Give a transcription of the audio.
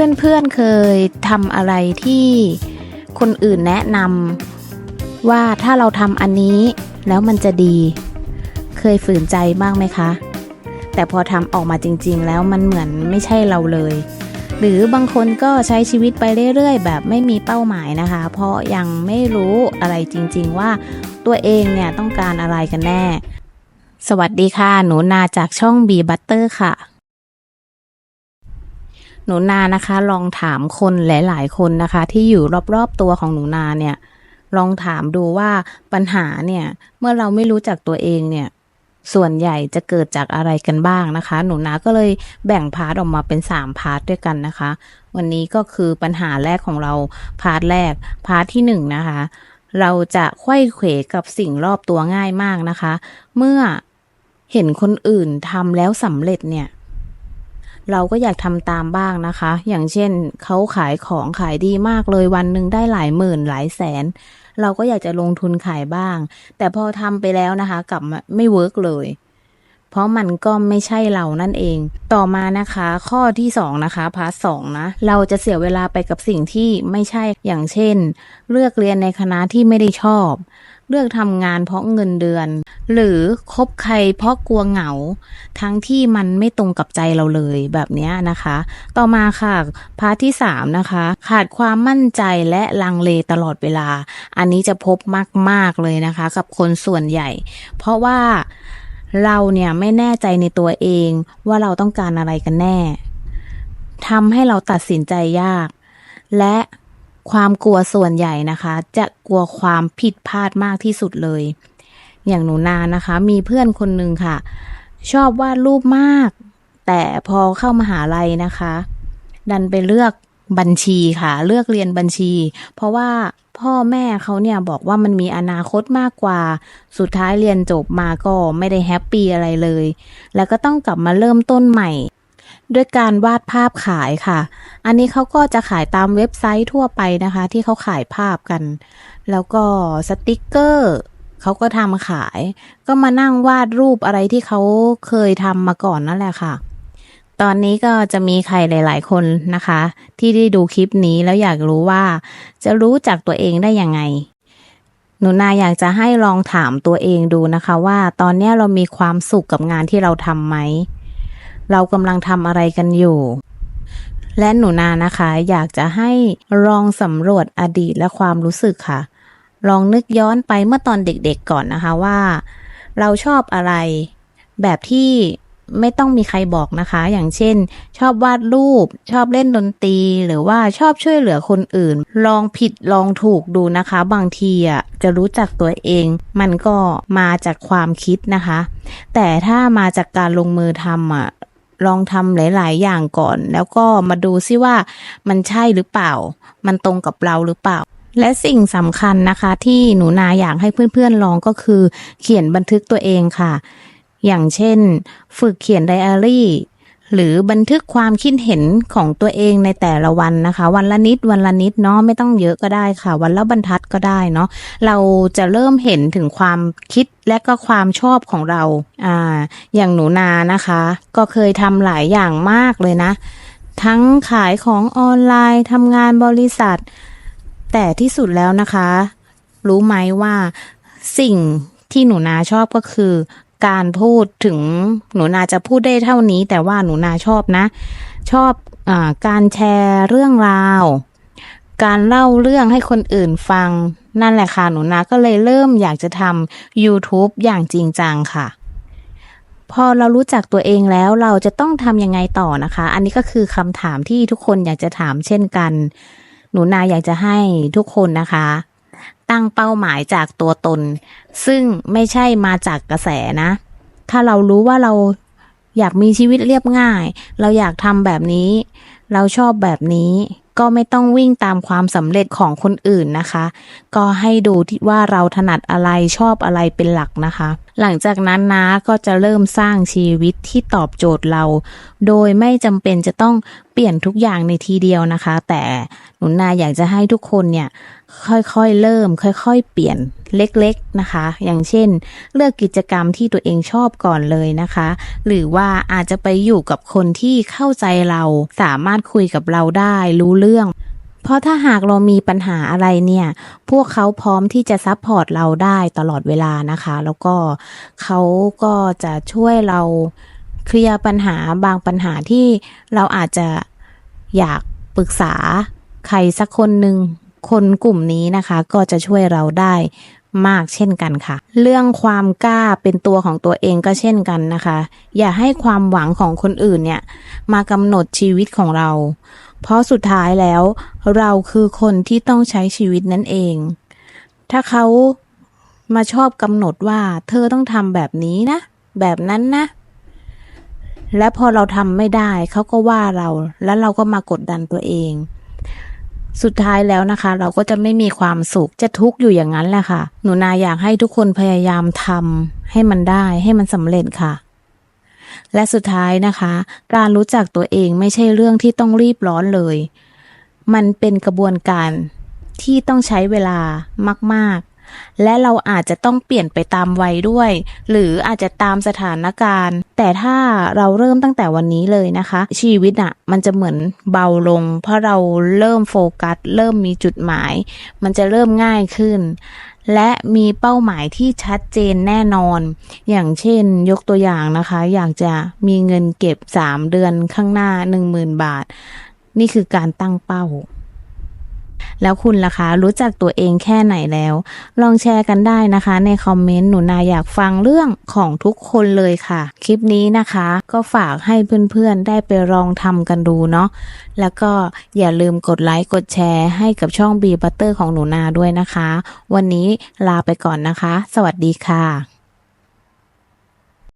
เพื่อนๆเคยทำอะไรที่คนอื่นแนะนำว่าถ้าเราทำอันนี้แล้วมันจะดี เคยฝืนใจบ้างไหมคะ แต่พอทำออกมาจริง ๆ แล้วมันเหมือนไม่ใช่เราเลย หรือบางคนก็ใช้ชีวิตไปเรื่อยๆ แบบไม่มีเป้าหมายนะคะ เพราะยังไม่รู้อะไรจริง ๆ ว่าตัวเองเนี่ยต้องการอะไรกันแน่ สวัสดีค่ะ หนูนาจากช่อง B Butter ค่ะ นูนานะคะ ลองถามคนหลาย ๆ คนนะคะ ที่อยู่รอบๆตัวของหนูนาเนี่ย ลองถามดูว่าปัญหาเนี่ย เมื่อเราไม่รู้จักตัวเองเนี่ย ส่วนใหญ่จะเกิดจากอะไรกันบ้างนะคะ หนูนาก็เลยแบ่งพาร์ทออกมาเป็น3พาร์ทด้วยกันนะคะ วันนี้ก็คือปัญหาแรกของเราพาร์ทแรกพาร์ทที่หนึ่งนะคะ เราจะไขว้เขวกับสิ่งรอบตัวง่ายมากนะคะ เมื่อเห็นคนอื่นทำแล้วสำเร็จเนี่ย เราก็อยากทำตามบ้างนะคะ อย่างเช่นเขาขายของขายดีมากเลยวันหนึ่งได้หลายหมื่นหลายแสน เราก็อยากจะลงทุนขายบ้าง แต่พอทำไปแล้วนะคะ กลับไม่เวิร์กเลย เพราะมันก็ไม่ใช่เรานั่นเอง ต่อมานะคะ ข้อที่สองนะคะพาร์ทสองนะ เราจะเสียเวลาไปกับสิ่งที่ไม่ใช่อย่างเช่น เลือกเรียนในคณะที่ไม่ได้ชอบ เลือกทำงานเพราะเงินเดือน หรือคบใครเพราะกลัวเหงา ทั้งที่มันไม่ตรงกับใจเราเลยแบบนี้นะคะ ต่อมาค่ะพาร์ทที่ 3 นะคะ ขาดความมั่นใจและลังเลตลอดเวลา อันนี้จะพบมาก ๆ เลยนะคะ กับคนส่วนใหญ่ เพราะว่า เราเนี่ยไม่แน่ใจในตัวเองว่าเราต้องการอะไรกันแน่ทำให้เราตัดสินใจยาก และความกลัวส่วนใหญ่นะคะ จะกลัวความผิดพลาดมากที่สุดเลย อย่างหนูนานะคะ มีเพื่อนคนหนึ่งค่ะ ชอบวาดรูปมาก แต่พอเข้ามาหาลัยนะคะ ดันไปเลือก บัญชีค่ะ เลือกเรียนบัญชี เพราะว่าพ่อแม่เขาเนี่ยบอกว่ามันมีอนาคตมากกว่า สุดท้ายเรียนจบมาก็ไม่ได้แฮปปี้อะไรเลย แล้วก็ต้องกลับมาเริ่มต้นใหม่ ด้วยการวาดภาพขายค่ะ อันนี้เขาก็จะขายตามเว็บไซต์ทั่วไปนะคะ ที่เขาขายภาพกัน แล้วก็สติกเกอร์เขาก็ทำขาย ก็มานั่งวาดรูปอะไรที่เขาเคยทำมาก่อนนั่นแหละค่ะ ตอนนี้ก็จะมีใครหลาย ๆ คนนะคะ ที่ได้ดูคลิปนี้แล้วอยากรู้ว่า จะรู้จักตัวเองได้ยังไง หนูนาอยากจะให้ลองถามตัวเองดูนะคะว่า ตอนนี้เรามีความสุขกับงานที่เราทำไหม เรากำลังทำอะไรกันอยู่ และหนูนานะคะ อยากจะให้ลองสำรวจอดีตและความรู้สึกค่ะ ลองนึกย้อนไปเมื่อตอนเด็ก ๆ ก่อนนะคะว่า เราชอบอะไร แบบที่ ไม่ต้องมีใครบอกนะคะ อย่างเช่น ชอบวาดรูป ชอบเล่นดนตรี หรือว่าชอบช่วยเหลือคนอื่น ลองผิดลองถูกดูนะคะ บางทีอะจะรู้จักตัวเอง มันก็มาจากความคิดนะคะ แต่ถ้ามาจากการลงมือทำอะลองทำหลาย ๆ อย่างก่อน แล้วก็มาดูซิว่ามันใช่หรือเปล่า มันตรงกับเราหรือเปล่า และสิ่งสำคัญนะคะ ที่หนูนาอยากให้เพื่อน ๆ ลองก็คือ เขียนบันทึกตัวเองค่ะ อย่างเช่น ฝึกเขียนไดอารี่ หรือบันทึกความคิดเห็นของตัวเองในแต่ละวันนะคะ วันละนิดวันละนิดเนาะไม่ต้องเยอะก็ได้ค่ะ วันละบรรทัดก็ได้เนาะเราจะเริ่มเห็นถึงความคิดและก็ความชอบของเราอ่าอย่างหนูนานะคะ ก็เคยทำหลายอย่างมากเลยนะ ทั้งขายของออนไลน์ทำงานบริษัท แต่ที่สุดแล้วนะคะ รู้ไหมว่าสิ่งที่หนูนาชอบก็คือ การพูดถึงหนูนาจะพูดได้เท่านี้ แต่ว่าหนูนาชอบนะ ชอบอการแชร์เรื่องราว การเล่าเรื่องให้คนอื่นฟัง นั่นแหละค่ะหนูนาก็เลยเริ่มอยากจะทำ YouTube อย่างจริงจังค่ะ พอเรารู้จักตัวเองแล้วเราจะต้องทำยังไงต่อนะคะ อันนี้ก็คือคำถามที่ทุกคนอยากจะถามเช่นกัน หนูนาอยากจะให้ทุกคนนะคะ ตั้งเป้าหมายจากตัวตน ซึ่งไม่ใช่มาจากกระแสนะ ถ้าเรารู้ว่าเราอยากมีชีวิตเรียบง่าย เราอยากทำแบบนี้ เราชอบแบบนี้ก็ไม่ต้องวิ่งตามความสำเร็จของคนอื่นนะคะ ก็ให้ดูที่ว่าเราถนัดอะไรชอบอะไรเป็นหลักนะคะ หลังจากนั้นนะก็จะเริ่มสร้างชีวิตที่ตอบโจทย์เรา โดยไม่จำเป็นจะต้องเปลี่ยนทุกอย่างในทีเดียวนะคะ แต่หนูนาอยากจะให้ทุกคนเนี่ยค่อยๆเริ่ม ค่อย ๆ เปลี่ยนเล็กๆนะคะ อย่างเช่น เลือกกิจกรรมที่ตัวเองชอบก่อนเลยนะคะ หรือว่าอาจจะไปอยู่กับคนที่เข้าใจเราสามารถคุยกับเราได้รู้เรื่อง เพราะถ้าหากเรามีปัญหาอะไรเนี่ย พวกเขาพร้อมที่จะซัพพอร์ตเราได้ตลอดเวลานะคะ แล้วก็เขาก็จะช่วยเราเคลียร์ปัญหาบางปัญหาที่เราอาจจะอยากปรึกษาใครสักคนหนึ่งคนกลุ่มนี้นะคะ ก็จะช่วยเราได้มากเช่นกันค่ะ เรื่องความกล้าเป็นตัวของตัวเองก็เช่นกันนะคะ อย่าให้ความหวังของคนอื่นเนี่ย มากำหนดชีวิตของเรา เพราะสุดท้ายแล้ว เราคือคนที่ต้องใช้ชีวิตนั่นเอง ถ้าเขามาชอบกำหนดว่า เธอต้องทำแบบนี้นะ แบบนั้นนะ และพอเราทำไม่ได้ เขาก็ว่าเรา แล้วเราก็มากดดันตัวเอง สุดท้ายแล้วนะคะ เราก็จะไม่มีความสุข จะทุกข์อยู่อย่างนั้นแหละค่ะ หนูนาอยากให้ทุกคนพยายามทำให้มันได้ ให้มันสำเร็จค่ะ และสุดท้ายนะคะ การรู้จักตัวเองไม่ใช่เรื่องที่ต้องรีบร้อนเลย มันเป็นกระบวนการที่ต้องใช้เวลามาก ๆ และเราอาจจะต้องเปลี่ยนไปตามวัยด้วย หรืออาจจะตามสถานการณ์ แต่ถ้าเราเริ่มตั้งแต่วันนี้เลยนะคะ ชีวิตอะมันจะเหมือนเบาลง เพราะเราเริ่มโฟกัส เริ่มมีจุดหมาย มันจะเริ่มง่ายขึ้น และมีเป้าหมายที่ชัดเจนแน่นอน อย่างเช่นยกตัวอย่างนะคะ อยากจะมีเงินเก็บ 3 เดือนข้างหน้า 10,000 บาท นี่คือการตั้งเป้า แล้วคุณล่ะคะรู้จักตัวเองแค่ไหนแล้ว ลองแชร์กันได้นะคะ ในคอมเมนต์หนูนาอยากฟังเรื่องของทุกคนเลยค่ะ คลิปนี้นะคะ ก็ฝากให้เพื่อนๆได้ไปลองทำกันดูเนาะแล้วก็อย่าลืมกดไลค์กดแชร์ให้กับช่องบีบัตเตอร์ของหนูนาด้วยนะคะ วันนี้ลาไปก่อนนะคะ สวัสดีค่ะ